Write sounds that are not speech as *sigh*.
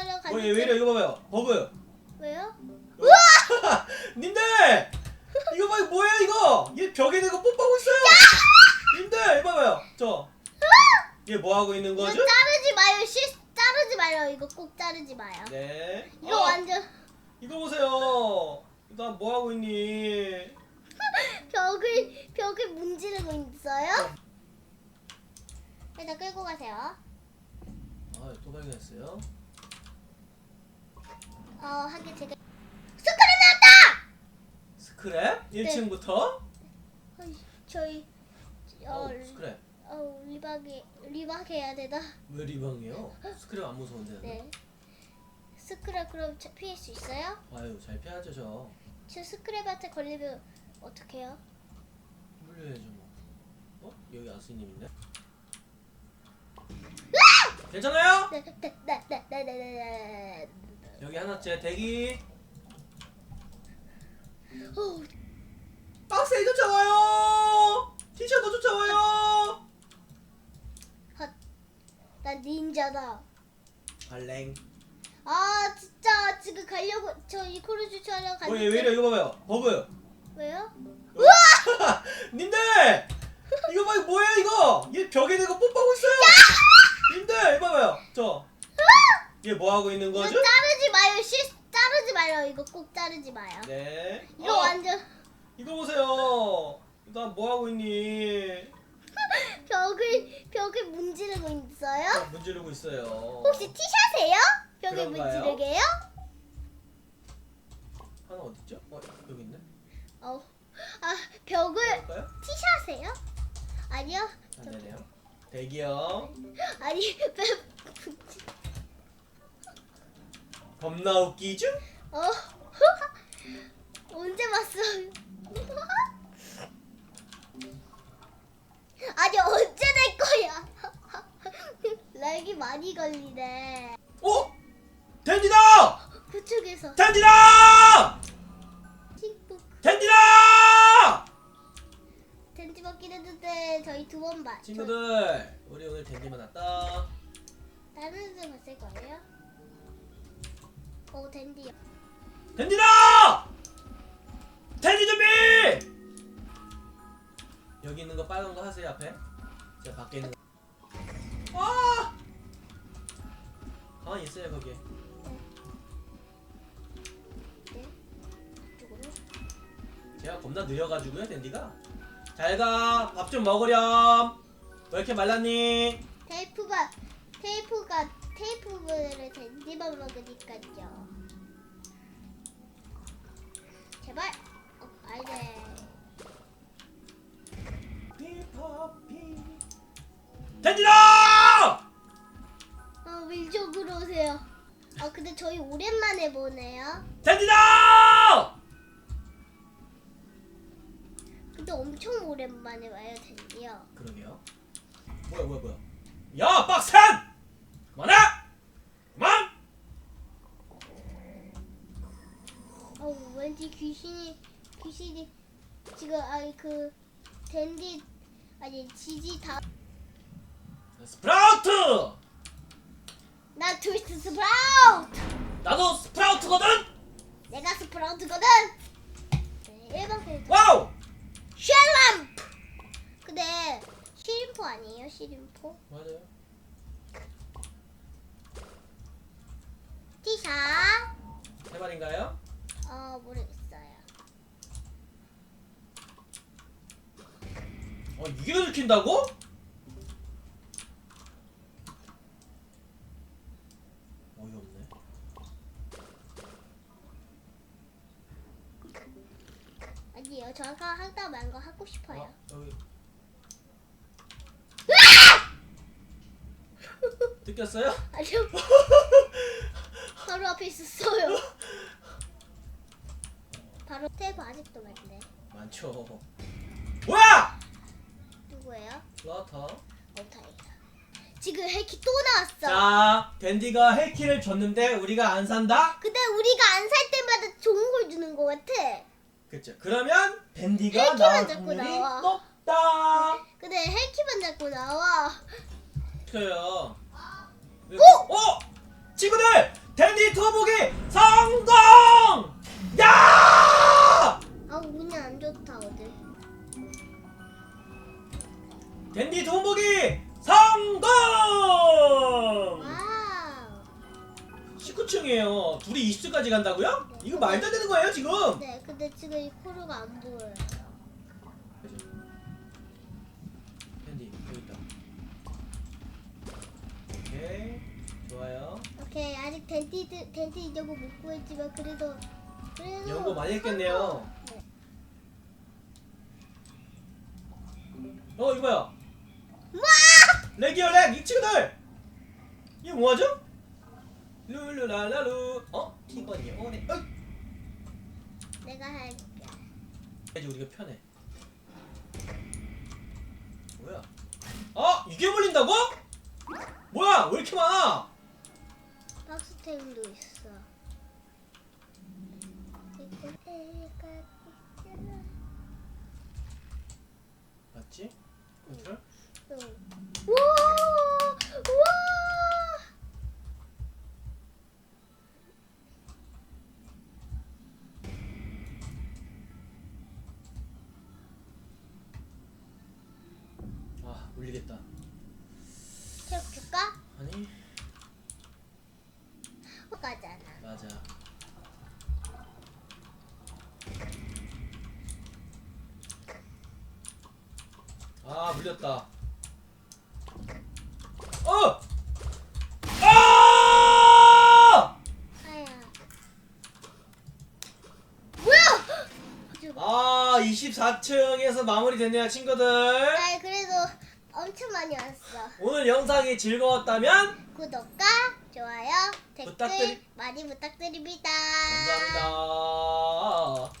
주차하러 어, 가는데 얘왜 이래? 이거 봐봐요. 버그 왜요? *laughs* 님들! 이거 봐 이거 뭐야 이거? 얘 벽에 대고 뽀뽀하고 있어요! 님들 이거 봐봐요. 저 얘 뭐 하고 있는 이거 거죠? 자르지 마요 실 자르지 마요. 이거 꼭 자르지 마요. 네. 이거 어, 완전 이거 보세요. 나 뭐 하고 있니? *laughs* 벽을 벽을 문지르고 있어요? 일단 끌고 가세요. 아 또 발견했어요 어 제가 스크린 나왔다! 스크랩 1층부터 어이, 저희 어, 어 스크랩 어 리박이 리박 해야 되나? 왜 리방이요? 스크랩 안 무서운데 네 스크랩 그럼 저- 피할 수 있어요? 아유 잘 피하죠 저 저 스크랩한테 걸리면 어떡해요? 물려야죠 뭐 어? 여기 아스님 있네 괜찮아요? 네네네네네네 여기 하나째 대기. 어, 박스에 쫓아와요! 티셔츠 쫓아와요! 헛. 난 닌자다. 발랭. 아 진짜 지금 가려고 저 이코를 주차하러 어얘 갔는데 왜 이래? 이거 봐봐요. 버그 왜요? *laughs* 님들! 이거 봐 이거 뭐야 이거? 얘 벽에 대고 뽀뽀하고 있어요! 님들 이거 봐봐요. 저 얘 뭐 하고 있는 이거 거죠? 자르지 마요 실 자르지 마요 이거 꼭 자르지 마요 네 이거 어, 완전 이거 보세요 나 뭐 하고 있니 *laughs* 벽을 벽을 문지르고 있어요? 문지르고 있어요 혹시 티샷이에요? 벽을 그런가요? 문지르게요? 하나 어딨죠? 어 여기 있네 어, 아 벽을 볼까요? 티샷이에요? 아니요 안 되네요 대기요 아니 *laughs* 겁나 웃기죠? 어 *laughs* 언제 봤어요? *laughs* 아니 언제 될 거야? *laughs* 렉이 많이 걸리네. 어? 댄디다! 그쪽에서 댄디다! 친구 댄디다! 덴지 먹긴 했는데 저희 두번 봤. 친구들 우리 오늘 댄디 만났다 다른 데 봤을 거예요? 오 덴디요. 댄디다! 댄디 준비! 여기 있는 거 빨간 거 하세요 앞에 제가 밖에 있는 거 아! 가만히 있어요 거기에 네. 제가 겁나 느려가지고요 댄디가 잘 가 밥 좀 먹으렴 왜 이렇게 말랐니? 테이프가 테이프가 테이프를 덴디만 먹으니까요. 제발. 어, 아이네. 피파피 댄디다! 어, 왼쪽으로 오세요. 아, 근데 저희 오랜만에 보네요. 댄디다! 근데 엄청 오랜만에 와요, 댄디요. 그러게요 뭐야 뭐야 뭐야 야 빡산! 그만해! 그만! 어, 왠지 귀신이 귀신이 지금 아니 그 댄디 아니 지지 다. 스프라우트! 나 트위스트 스프라우트. 나도 스프라우트거든? 내가 스프라우트거든. 네, 1번 캐릭터. 와우! 쉘람프. 근데 시림포 아니에요, 시림포? 맞아요 티샷. 세 마리인가요? 어 모르겠어요. 어 이게 들킨다고? 어이없네 아니요, 저 아까 하다 만거 하고 싶어요. 어, 여기 느꼈어요? *laughs* 아니요. 바로 앞에 있었어요. 바로 테이프 아직도 많네. 많죠 뭐야! 누구예요? 라타 어, 다행이다. 지금 헬키 또 나왔어. 자 댄디가 헬키를 줬는데 우리가 안 산다? 근데 우리가 안 살 때마다 좋은 걸 주는 것 같아. 그쵸 그러면 댄디가 헬키만 나올 확률이 나와. 높다 근데 헬키만 잡고 나와. 그래요 왜- 어? 어! 친구들! 댄디 투어보기 성공! 야! 아 운이 안 좋다 어제. 댄디 투어보기 성공! 와우. 19층이에요. 둘이 20층까지 간다고요? 이거 말도 안 되는 거예요 지금? 네, 근데 지금 이 코르가 안 보여요. 댄디 여기 있다. 오케이 좋아요. 오케이 아직 덴티 덴티 이저고 못 구했지만 그래도 그래도 연구 많이 했겠네요. 네. 어 이거 봐요. 와! 렉이요 렉! 이 친구들! 이게 뭐하죠? 룰루랄라루 어? 티건이 오네 어이! 내가 할게. 이제 우리가 편해 뭐야? 어? 이게 물린다고? 뭐야? 왜 이렇게 많아? 박스템도 있어. 이거 애가 있잖아. 맞지? 컨트롤? 응. 우와! 우와! 아 물리겠다 체력 줄까? 아니 가잖아. 맞아 아 물렸다 어! 아! 뭐야? 아 24층에서 마무리됐네요 친구들 아 그래도 엄청 많이 왔어. 오늘 영상이 즐거웠다면 구독과 좋아요, 댓글 부탁드리- 많이 부탁드립니다. 감사합니다